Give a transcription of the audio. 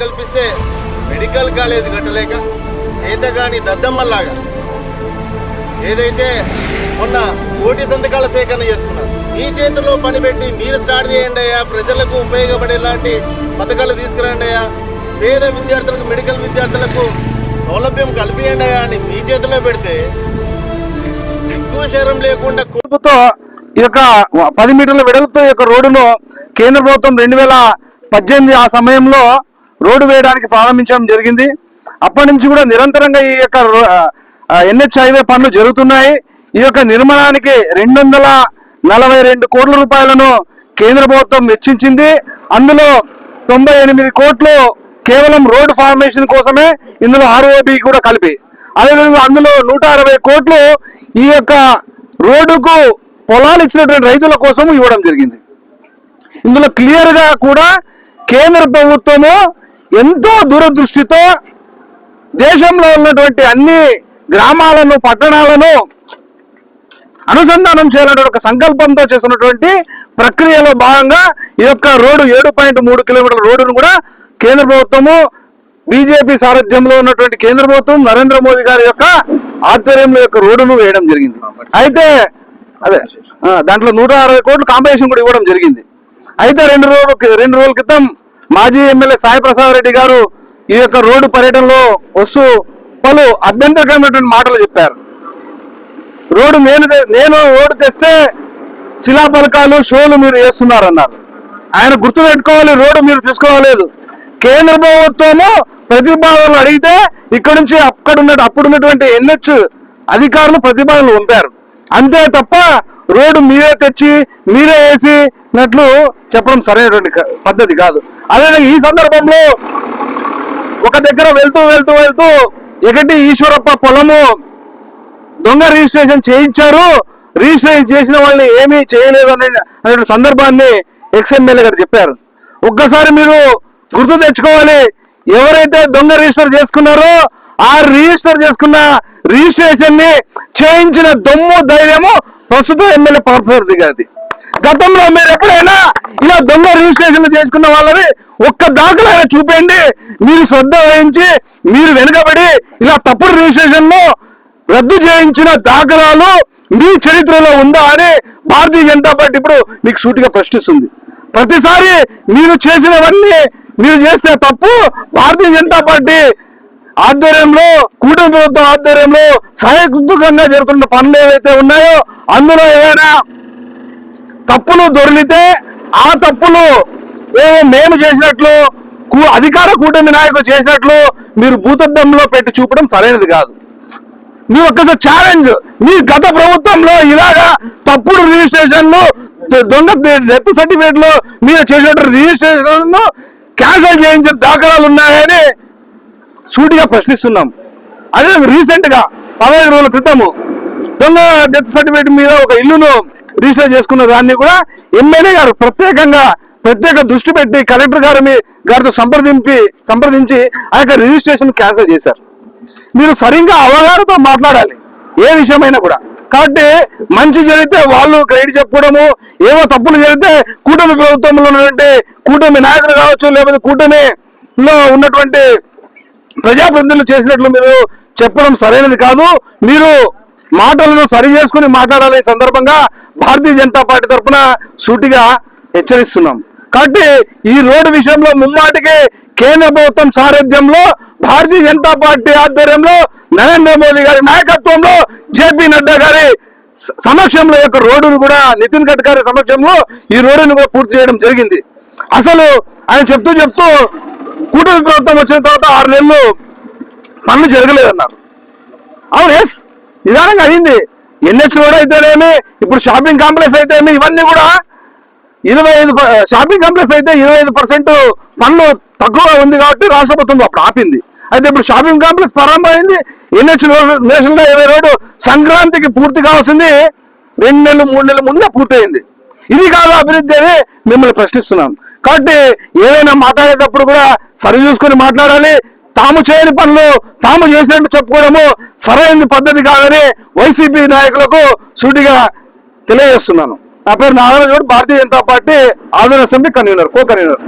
కల్పిస్తే medical college కట్టలేక చేతగాని దద్దమ్మల్లాగా. ఏదైతే మొన్న కోటి సంతకాల సేకరణ చేసుకున్నారు మీ చేతిలో పని పెట్టి మీరు స్టార్ట్ చేయండి అయ్యా. ప్రజలకు ఉపయోగపడేలాంటి పథకాలు తీసుకురండి అయ్యా. పేద విద్యార్థులకు మెడికల్ విద్యార్థులకు సౌలభ్యం కల్పియండి అయ్యా అని మీ చేతిలో పెడితే సిగ్గు శరం లేకుండా కు- ఈ యొక్క పది మీటర్ల వెడల్పుతో ఈ యొక్క రోడ్డును కేంద్ర ప్రభుత్వం రెండు వేల పద్దెనిమిది ఆ సమయంలో రోడ్డు వేయడానికి ప్రారంభించడం జరిగింది. అప్పటి నుంచి కూడా నిరంతరంగా ఈ యొక్క ఎన్హెచ్ హైవే పనులు జరుగుతున్నాయి. ఈ యొక్క నిర్మాణానికి రెండు వందల నలభై రెండు కోట్ల రూపాయలను కేంద్ర ప్రభుత్వం వెచ్చించింది. అందులో తొంభై ఎనిమిది కోట్లు కేవలం రోడ్డు ఫార్మేషన్ కోసమే ఇందులో ఆర్ఓబి కూడా కలిపి. అదేవిధంగా అందులో నూట అరవై కోట్లు ఈ యొక్క రోడ్డుకు పొలాలు ఇచ్చినటువంటి రైతుల కోసం ఇవ్వడం జరిగింది. ఇందులో క్లియర్గా కూడా కేంద్ర ప్రభుత్వము ఎంతో దూరదృష్టితో దేశంలో ఉన్నటువంటి అన్ని గ్రామాలను పట్టణాలను అనుసంధానం చేయాలనే ఒక సంకల్పంతో చేస్తున్నటువంటి ప్రక్రియలో భాగంగా ఈ యొక్క రోడ్డు ఏడు పాయింట్ మూడు కిలోమీటర్ల రోడ్డును కూడా కేంద్ర ప్రభుత్వము బీజేపీ సారథ్యంలో ఉన్నటువంటి కేంద్ర ప్రభుత్వం నరేంద్ర మోదీ గారి యొక్క ఆధ్వర్యంలో యొక్క రోడ్డును వేయడం జరిగింది. అయితే అదే దాంట్లో నూట అరవై కోట్లు కాంపిటీషన్ కూడా ఇవ్వడం జరిగింది. అయితే రెండు రోజులు రెండు రోజుల క్రితం మాజీ ఎమ్మెల్యే సాయి ప్రసాద్ రెడ్డి గారు ఈ యొక్క రోడ్డు పర్యటనలో వస్తూ పలు అభ్యంతరకరమైనటువంటి మాటలు చెప్పారు. రోడ్డు నేను నేను రోడ్డు తెస్తే శిలాఫలకాలు షోలు మీరు వేస్తున్నారన్నారు. ఆయన గుర్తు పెట్టుకోవాలి రోడ్డు మీరు తీసుకోవాలేదు కేంద్ర ప్రభుత్వము ప్రతిపాదనలు అడిగితే ఇక్కడ నుంచి అక్కడ ఉన్న అప్పుడు ఉన్నటువంటి ఎన్హెచ్ అధికారులు ప్రతిపాదనలు పంపారు. అంతే తప్ప రోడ్డు మీరే తెచ్చి మీరే వేసినట్లు చెప్పడం సరైనటువంటి పద్ధతి కాదు. అదేవిధంగా ఈ సందర్భంలో ఒక దగ్గర వెళ్తూ వెళ్తూ వెళ్తూ ఎగటి ఈశ్వరప్ప పొలము దొంగ రిజిస్ట్రేషన్ చేయించారు. రిజిస్ట్రేషన్ చేసిన వాళ్ళని ఏమీ చేయలేదు అనే అనే సందర్భాన్ని ఎక్స్ఎమ్మెల్యే గారు చెప్పారు. ఒక్కసారి మీరు గుర్తు తెచ్చుకోవాలి. ఎవరైతే దొంగ రిజిస్టర్ చేసుకున్నారో ఆ రిజిస్టర్ చేసుకున్న రిజిస్ట్రేషన్ని చేయించిన దొమ్ము ధైర్యము ప్రస్తుతం ఎమ్మెల్యే పార్థసారథి గారిది గతంలో మీరు ఎప్పుడైనా ఇలా దొంగ రిజిస్ట్రేషన్ చేసుకున్న వాళ్ళని ఒక్క దాఖలైనా చూపండి మీరు శ్రద్ధ వహించి మీరు వెనుకబడి ఇలా తప్పుడు రిజిస్ట్రేషన్ను రద్దు చేయించిన దాఖలాలు మీ చరిత్రలో ఉందా అని భారతీయ జనతా పార్టీ ఇప్పుడు మీకు సూటిగా ప్రశ్నిస్తుంది. ప్రతిసారి మీరు చేసినవన్నీ మీరు చేస్తే తప్పు భారతీయ జనతా పార్టీ ఆధ్వర్యంలో కూటమి ప్రభుత్వం ఆధ్వర్యంలో సహాయకంగా జరుగుతున్న పనులు ఏవైతే ఉన్నాయో అందులో ఏవైనా తప్పులు దొరికితే ఆ తప్పులు ఏమో మేము చేసినట్లు కూ- అధికార కూటమి నాయకులు చేసినట్లు మీరు భూతద్దంలో పెట్టి చూపడం సరైనది కాదు. మీ ఒక్కసారి ఛాలెంజ్ మీ గత ప్రభుత్వంలో ఇలాగా తప్పుడు రిజిస్ట్రేషన్లు దొంగ డెత్ సర్టిఫికేట్లు మీరు చేసినట్టు రిజిస్ట్రేషన్ క్యాన్సిల్ చేయించిన దాఖలాలు ఉన్నాయని సూటిగా ప్రశ్నిస్తున్నాం. అదే రీసెంట్గా పదహైదు రోజుల క్రితము దొంగ డెత్ సర్టిఫికేట్ మీద ఒక ఇల్లును రిజిస్టర్ చేసుకున్న దాన్ని కూడా ఎమ్మెల్యే గారు ప్రత్యేకంగా ప్రత్యేక దృష్టి పెట్టి కలెక్టర్ గారు మీ గారితో సంప్రదింపి సంప్రదించి ఆ యొక్క రిజిస్ట్రేషన్ క్యాన్సిల్ చేశారు. మీరు సరిగ్గా అవగాహనతో మాట్లాడాలి. ఏ విషయమైనా కూడా. కాబట్టి మంచి జరిగితే వాళ్ళు క్రెడిట్ చెప్పుకోవడము ఏవో తప్పులు జరిగితే కూటమి ప్రభుత్వంలో ఉన్నటువంటి కూటమి నాయకులు కావచ్చు లేకపోతే కూటమిలో ఉన్నటువంటి ప్రజాప్రతినిధులు చేసినట్లు మీరు చెప్పడం సరైనది కాదు. మీరు మాటలను సరి చేసుకుని మాట్లాడాలనే సందర్భంగా భారతీయ జనతా పార్టీ తరఫున సూటిగా హెచ్చరిస్తున్నాం. కాబట్టి ఈ రోడ్డు విషయంలో ముమ్మాటికి కేంద్ర ప్రభుత్వం సారథ్యంలో భారతీయ జనతా పార్టీ ఆధ్వర్యంలో నరేంద్ర మోదీ గారి నాయకత్వంలో జేపీ నడ్డా గారి సమక్షంలో యొక్క రోడ్డును కూడా నితిన్ గడ్కరీ సమక్షంలో ఈ రోడ్డును కూడా పూర్తి చేయడం జరిగింది. అసలు ఆయన చెప్తూ చెప్తూ కూటమి ప్రభుత్వం వచ్చిన తర్వాత ఆరు నెలలు పనులు జరగలేదన్నారు. అవును ఎస్ నిదానంగా అయింది. ఎన్హెచ్ రోడ్ అయితేనేమి ఇప్పుడు షాపింగ్ కాంప్లెక్స్ అయితేమి ఇవన్నీ కూడా ఇరవై ఐదు షాపింగ్ కాంప్లెక్స్ అయితే ఇరవై ఐదు పర్సెంట్ పనులు తక్కువగా ఉంది కాబట్టి రాష్ట్ర ప్రభుత్వం అప్పుడు ఆపింది. అయితే ఇప్పుడు షాపింగ్ కాంప్లెక్స్ ప్రారంభమైంది ఎన్హెచ్ నేషనల్ హైవే రోడ్డు సంక్రాంతికి పూర్తి కావాల్సింది రెండు నెలలు మూడు నెలల ముందే పూర్తయింది. ఇది కాదు అభివృద్ధి అని మిమ్మల్ని ప్రశ్నిస్తున్నాం. కాబట్టి ఏదైనా మాట్లాడేటప్పుడు కూడా సరి చూసుకొని మాట్లాడాలి. తాము చేయని పనులు తాము చేసినట్టు చెప్పుకోవడము సరైన పద్ధతి కాదని వైసీపీ నాయకులకు సూటిగా తెలియజేస్తున్నాను. నా పేరు Nagaraju Bharatiya Janata party Andhra assembly convener co convener